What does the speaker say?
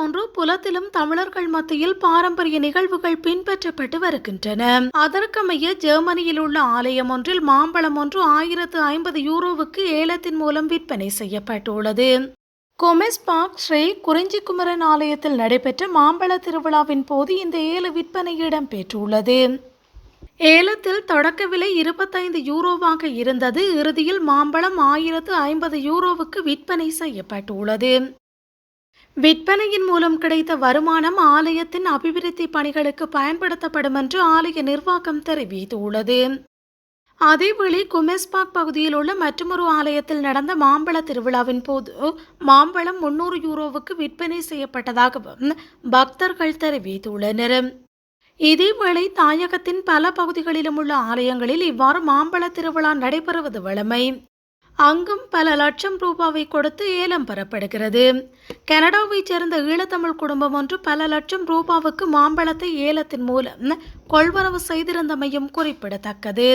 போன்று புலத்திலும் தமிழர்கள் மத்தியில் பாரம்பரிய நிகழ்வுகள் பின்பற்றப்பட்டு வருகின்றன. அதற்கமைய ஜெர்மனியில் உள்ள ஆலயம் ஒன்றில் மாம்பழம் ஒன்று ஆயிரத்து ஐம்பது யூரோவுக்கு ஏலத்தின் மூலம் விற்பனை செய்யப்பட்டுள்ளது. கொமெஸ் பார்க் ஸ்ரீ குறிஞ்சிக்குமரன் ஆலயத்தில் நடைபெற்ற மாம்பழ திருவிழாவின் போது இந்த ஏல விற்பனை இடம்பெற்றுள்ளது. ஏலத்தில் தொடக்க விலை இருபத்தைந்து யூரோவாக இருந்தது. இறுதியில் மாம்பழம் ஆயிரத்து ஐம்பது யூரோவுக்கு விற்பனை செய்யப்பட்டுள்ளது. விற்பனையின் மூலம் கிடைத்த வருமானம் ஆலயத்தின் அபிவிருத்தி பணிகளுக்கு பயன்படுத்தப்படும் என்று ஆலய நிர்வாகம் தெரிவித்துள்ளது. அதேவேளை குமெஸ்பாக் பகுதியில் உள்ள மற்றொரு ஆலயத்தில் நடந்த மாம்பழ திருவிழாவின் போது மாம்பழம் முன்னூறு யூரோவுக்கு விற்பனை செய்யப்பட்டதாகவும் பக்தர்கள் தெரிவித்துள்ளனர். இதேவேளை தாயகத்தின் பல பகுதிகளிலும் உள்ள ஆலயங்களில் இவ்வாறு மாம்பழ திருவிழா நடைபெறுவது வழமை. அங்கும் பல லட்சம் ரூபாவை கொடுத்து ஏலம் பெறப்படுகிறது. கனடாவைச் சேர்ந்த ஈழத்தமிழ் குடும்பம் ஒன்று பல லட்சம் ரூபாவுக்கு மாம்பழத்தை ஏலத்தின் மூலம் கொள்வரவு செய்திருந்தமையும் குறிப்பிடத்தக்கது.